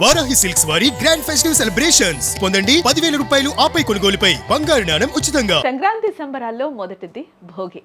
Varahi silks వారి grand festive celebrations పొందండి పదివేల రూపాయలు ఆపై కొనుగోలుపై బంగారు నాణం ఉచితంగా. సంక్రాంతి సంబరాల్లో మొదటిది భోగి.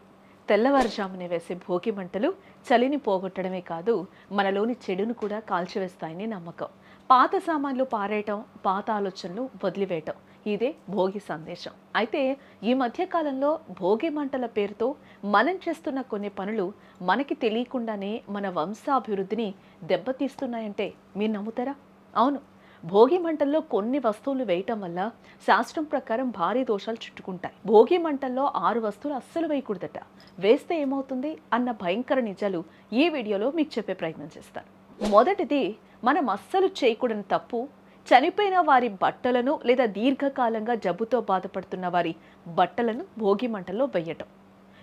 తెల్లవారుజామునే వేసే భోగి మంటలు చలిని పోగొట్టడమే కాదు మనలోని చెడును కూడా కాల్చివేస్తాయని నమ్మకం. పాత సామాన్లు పారేయటం పాత ఆలోచనలు వదిలివేయటం ఇదే భోగి సందేశం. అయితే ఈ మధ్యకాలంలో భోగి మంటల పేరుతో మనం చేస్తున్న కొన్ని పనులు మనకి తెలియకుండానే మన వంశాభివృద్ధిని దెబ్బతీస్తున్నాయంటే మీరు నమ్ముతారా? అవును. భోగి మంటల్లో కొన్ని వస్తువులు వేయటం వల్ల శాస్త్రం ప్రకారం భారీ దోషాలు చుట్టుకుంటాయి. భోగి మంటల్లో ఆరు వస్తువులు అస్సలు వేయకూడదట. వేస్తే ఏమవుతుంది అన్న భయంకర నిజాలు ఈ వీడియోలో మీకు చెప్పే ప్రయత్నం చేస్తాను. మొదటిది మనం అస్సలు చేయకూడని తప్పు చనిపోయిన వారి బట్టలను లేదా దీర్ఘకాలంగా జబ్బుతో బాధపడుతున్న వారి బట్టలను భోగి మంటల్లో వేయటం.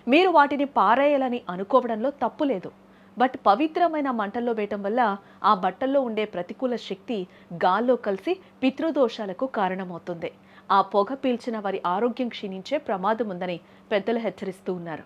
మీరు వాటిని పారేయాలని అనుకోవడంలో తప్పు లేదు. బట్ పవిత్రమైన మంటల్లో వేయటం వల్ల ఆ బట్టల్లో ఉండే ప్రతికూల శక్తి గాల్లో కలిసి పితృదోషాలకు కారణమవుతుంది. ఆ పొగ పీల్చిన వారి ఆరోగ్యం క్షీణించే ప్రమాదం ఉందని పెద్దలు హెచ్చరిస్తూ ఉన్నారు.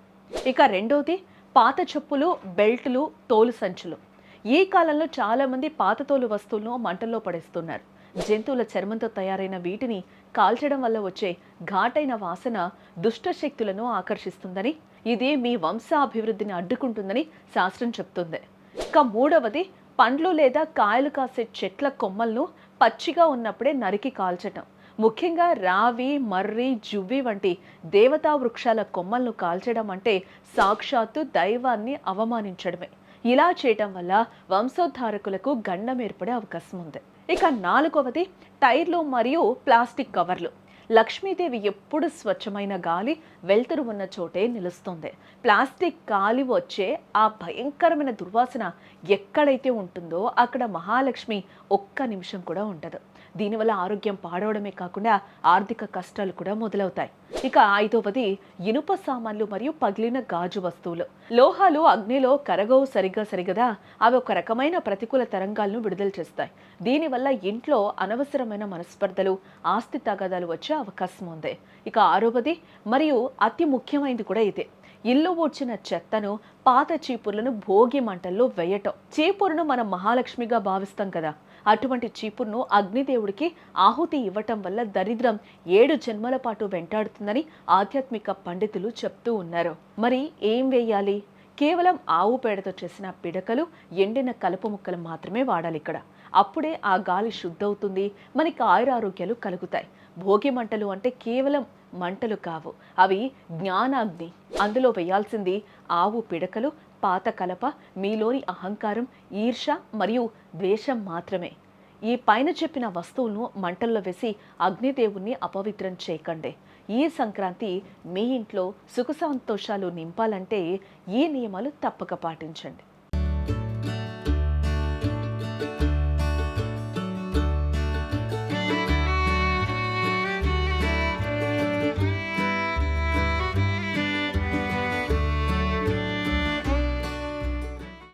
ఇక రెండోది పాత చెప్పులు బెల్టులు తోలు సంచులు. ఈ కాలంలో చాలామంది పాత తోలు వస్తువులను మంటల్లో పడేస్తున్నారు. జంతువుల చర్మంతో తయారైన వీటిని కాల్చడం వల్ల వచ్చే ఘాటైన వాసన దుష్ట శక్తులను ఆకర్షిస్తుందని ఇది మీ వంశాభివృద్ధిని అడ్డుకుంటుందని శాస్త్రం చెప్తుంది. ఇక మూడవది పండ్లు లేదా కాయలు కాసే చెట్ల కొమ్మలను పచ్చిగా ఉన్నప్పుడే నరికి కాల్చటం. ముఖ్యంగా రావి మర్రి జువ్వి వంటి దేవతా వృక్షాల కొమ్మలను కాల్చడం అంటే సాక్షాత్తు దైవాన్ని అవమానించడమే. ఇలా చేయటం వల్ల వంశోద్ధారకులకు గండం ఏర్పడే అవకాశం ఉంది. ఇక నాలుగవది టైర్లు మరియు ప్లాస్టిక్ కవర్లు. లక్ష్మీదేవి ఎప్పుడు స్వచ్ఛమైన గాలి వెలుతురు ఉన్న చోటే నిలుస్తుంది. ప్లాస్టిక్ గాలి వచ్చే ఆ భయంకరమైన దుర్వాసన ఎక్కడైతే ఉంటుందో అక్కడ మహాలక్ష్మి ఒక్క నిమిషం కూడా ఉండదు. దీనివల్ల ఆరోగ్యం పాడవడమే కాకుండా ఆర్థిక కష్టాలు కూడా మొదలవుతాయి. ఇక ఐదవది ఇనుప సామాన్లు మరియు పగిలిన గాజు వస్తువులు. లోహాలు అగ్నిలో కరగవు సరిగ్గా సరిగదా? అవి ఒక రకమైన ప్రతికూల తరంగాలను విడుదల చేస్తాయి. దీనివల్ల ఇంట్లో అనవసరమైన మనస్పర్ధలు ఆస్తి తగాదాలు వచ్చే అవకాశం ఉంది. ఇక ఆరవది మరియు అతి ముఖ్యమైనది కూడా ఇదే. ఇల్లు ఊడ్చిన చెత్తను పాత చీపుర్లను భోగి మంటల్లో వేయటం. చీపురును మనం మహాలక్ష్మిగా భావిస్తాం కదా. అటువంటి చీపురును అగ్నిదేవుడికి ఆహుతి ఇవ్వటం వల్ల దరిద్రం ఏడు జన్మల పాటు వెంటాడుతుందని ఆధ్యాత్మిక పండితులు చెప్తూ ఉన్నారు. మరి ఏం వేయాలి? కేవలం ఆవు పేడతో చేసిన పిడకలు ఎండిన కలుపు ముక్కలు మాత్రమే వాడాలి ఇక్కడ. అప్పుడే ఆ గాలి శుద్ధవుతుంది. మనకి ఆయురారోగ్యాలు కలుగుతాయి. భోగి మంటలు అంటే కేవలం మంటలు కావు. అవి జ్ఞానాగ్ని. అందులో వేయాల్సింది ఆవు పిడకలు పాత కలప మీలోని అహంకారం ఈర్ష మరియు ద్వేషం మాత్రమే. ఈ పైన చెప్పిన వస్తువులను మంటల్లో వేసి అగ్నిదేవుణ్ణి అపవిత్రం చేయకండి. ఈ సంక్రాంతి మీ ఇంట్లో సుఖ సంతోషాలు నింపాలంటే ఈ నియమాలు తప్పక పాటించండి.